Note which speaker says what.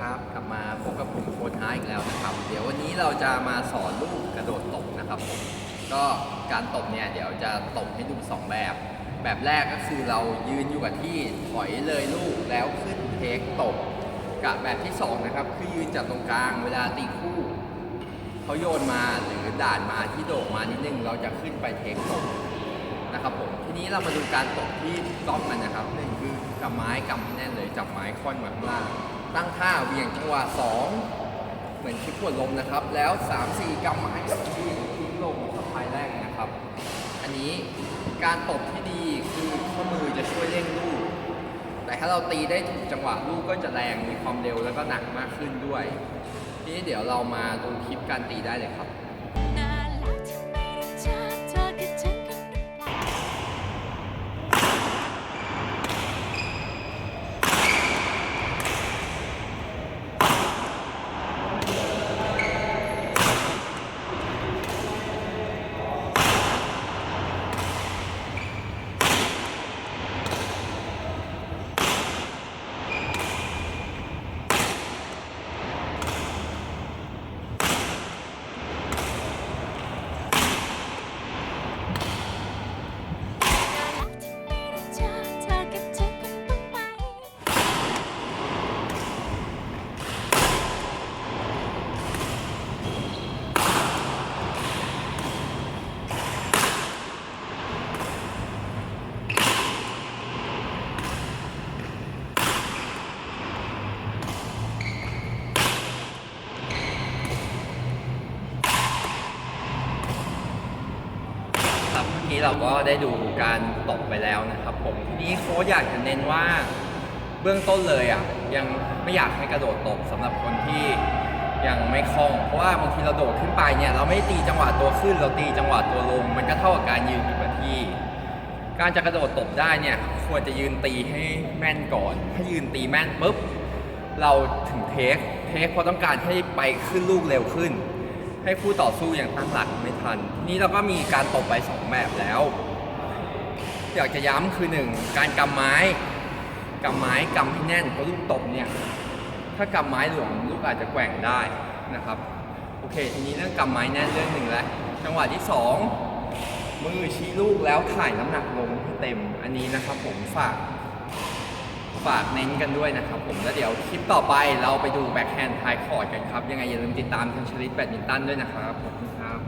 Speaker 1: ครับกลับมาพบกับผมโค้ชท้ายอีกแล้วนะครับ เดี๋ยววันนี้เราจะมาสอนลูกกระโดดตบนะครับผมก็การตบเนี่ยเดี๋ยวจะตบให้ดูสองแบบ แบบแรกก็คือเรายืนอยู่กับที่ถอยเลยลูกแล้วขึ้นเทคตบกับแบบที่สองนะครับคือยืนจับตรงกลางเวลาตีคู่เขาโยนมาหรือด่านมาที่โดดมานิดนึงเราจะขึ้นไปเทคตบนะครับผมทีนี้เรามาดูการตบที่กล้องกันนะครับหนึ่งคือกำไม้กำแน่นเลยจับไม้ค่อนมาข้างล่าง ตั้งท่าเหวี่ยงจังหวะสองเหมือนคลิปหัวลมนะครับ แล้ว 3 4กำไม้ที่ทิ้งลงสะพายแรกนะครับ อันนี้การตบที่ดีคือข้อมือจะช่วยเร่งลูก แต่ถ้าเราตีได้ถูกจังหวะลูกก็จะแรงมีความเร็วแล้วก็หนักมากขึ้นด้วย ทีนี้เดี๋ยวเรามาดูคลิปการตีได้เลยครับ
Speaker 2: กี้เราก็ได้ดูกา
Speaker 1: รตบไปแล้วนะครับผมทีนี้โค้ชอยากจะเน้นว่าเบื้องต้นเลยอะยังไม่อยากให้กระโดดตบสำหรับคนที่ยังไม่คล่อง เพราะว่าบางทีเราโดดขึ้นไปเนี่ยเราไม่ตีจังหวะตัวขึ้นเราตีจังหวะตัวลง มันก็เท่ากับการยืนอยู่กับที่ การจะกระโดดตบได้เนี่ยควรจะยืนตีให้แม่นก่อน ถ้ายืนตีแม่นปุ๊บเราถึงเทคเทคเพราะต้องการให้ไปขึ้นลูกเร็วขึ้น ให้คู่ต่อสู้อย่างตั้งหลักไม่ทัน นี่เราก็มีการตบไปสองแบบแล้ว อยากจะย้ำคือหนึ่งการกำไม้กำไม้กำให้แน่นเพราะลูกตบเนี่ยถ้ากำไม้หลวมลูกอาจจะแกว่งได้นะครับโอเค ทีนี้เรื่องกำไม้แน่นเรื่องหนึ่งแล้วจังหวะที่สองมือชี้ลูกแล้วถ่ายน้ำหนักลงให้เต็มอันนี้นะครับผมฝาก ฝากเน้นกันด้วยนะครับผมแล้วเดี๋ยวคลิปต่อไปเราไปดูแบ็คแฮนด์ทยคอร์ดกันครับ ยังไงอย่าลืมติดตามทางชลิตแบดมินตันด้วยนะครับขอบคุณครับ